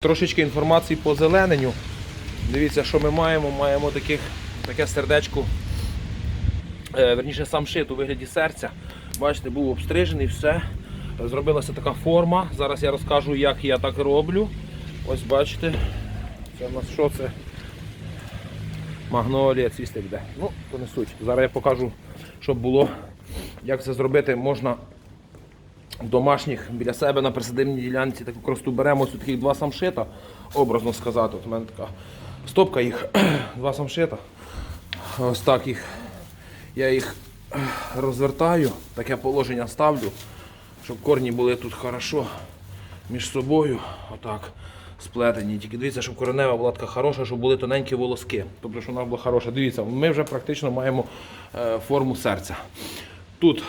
Трошечки інформації по зелененню. Дивіться, що ми маємо. Маємо таких, таке сердечко, е, верніше сам шит у вигляді серця. Бачите, був обстрижений, все. Зробилася така форма. Зараз я розкажу, як я так роблю. Ось бачите. Це у нас що це? Магнолія цвісти буде. Ну, то не суть. Зараз я покажу, щоб було, як це зробити. Можна домашніх біля себе на присадибній ділянці таку кросту беремо ось таких два самшита, образно сказати. От у мене така стопка їх, два самшита. Ось так їх. Я їх розвертаю, таке положення ставлю, щоб корні були тут хорошо між собою. Отак. Сплетені. Тільки дивіться, щоб коренева була така хороша, щоб були тоненькі волоски. Тобто, щоб вона була хороша. Дивіться, ми вже практично маємо е, форму серця. Тут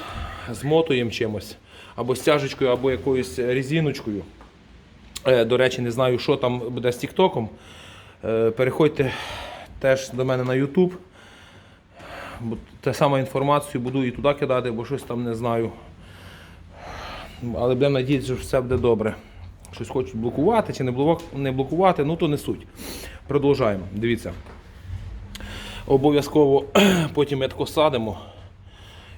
змотуємо чимось, або стяжечкою, або якоюсь резиночкою. Е, До речі, не знаю, що там буде з Тіктоком. Е, Переходьте теж до мене на YouTube. Те саме інформацію буду і туди кидати, бо щось там не знаю. Але будемо надіятися, що все буде добре. Щось хочуть блокувати чи не блокувати, ну то не суть. Продовжаємо. Дивіться. Обов'язково потім ми метко садимо.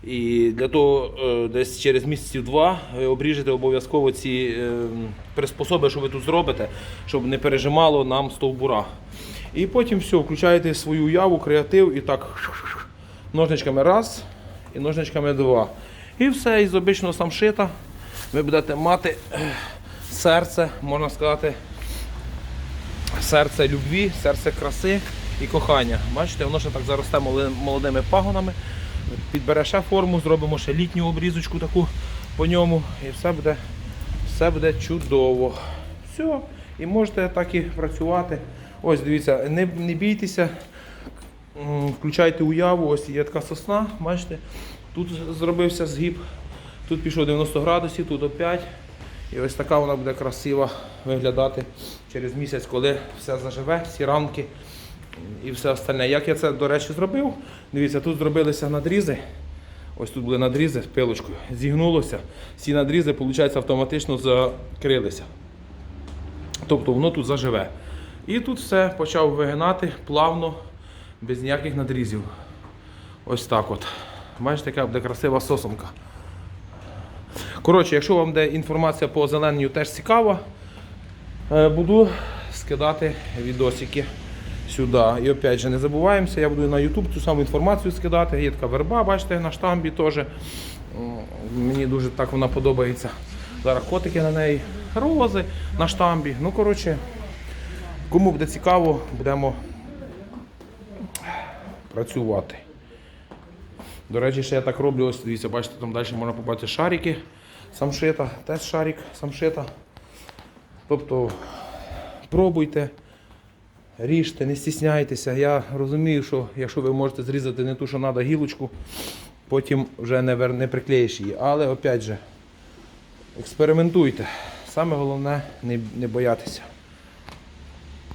І для того е, десь через місяців два ви обріжете обов'язково ці е, приспособи, що ви тут зробите, щоб не пережимало нам стовбура. І потім все, включаєте свою уяву, креатив і так ножничками раз і ножничками два. І все, із обичного самшита ви будете мати е, серце, можна сказати, серце любві, серце краси і кохання. Бачите, воно ще так заросте молодими пагонами. Підбере ще форму, зробимо ще літню обрізочку таку по ньому, і все буде, все буде чудово. Все, і можете так і працювати. Ось дивіться, не, не бійтеся, включайте уяву, ось є така сосна, бачите, тут зробився згиб, тут пішов 90 градусів, тут опять. І ось така вона буде красиво виглядати через місяць, коли все заживе, всі рамки і все остальне. Як я це, до речі, зробив? Дивіться, тут зробилися надрізи. Ось тут були надрізи з пилочкою. Зігнулося. Ці надрізи, виходить, автоматично закрилися. Тобто воно тут заживе. І тут все почав вигинати плавно, без ніяких надрізів. Ось так от. Бачите, яка буде красива сосомка. Коротше, якщо вам де інформація по зеленню теж цікава, е, буду скидати відосики сюди. І опять же, не забуваємося, я буду на YouTube цю саму інформацію скидати. Є така верба, бачите, на штамбі теж. Мені дуже так вона подобається. Зараз котики на неї, рози на штамбі. Ну, коротше, кому буде цікаво, будемо працювати. До речі, ще я так роблю, ось дивіться, бачите, там далі можна побачити шарики самшита, теж шарик самшита. Тобто пробуйте, ріжте, не стісняйтеся. Я розумію, що якщо ви можете зрізати не ту, що треба гілочку, потім вже не, не приклеїш її. Але опять же, експериментуйте. Саме головне не, не боятися.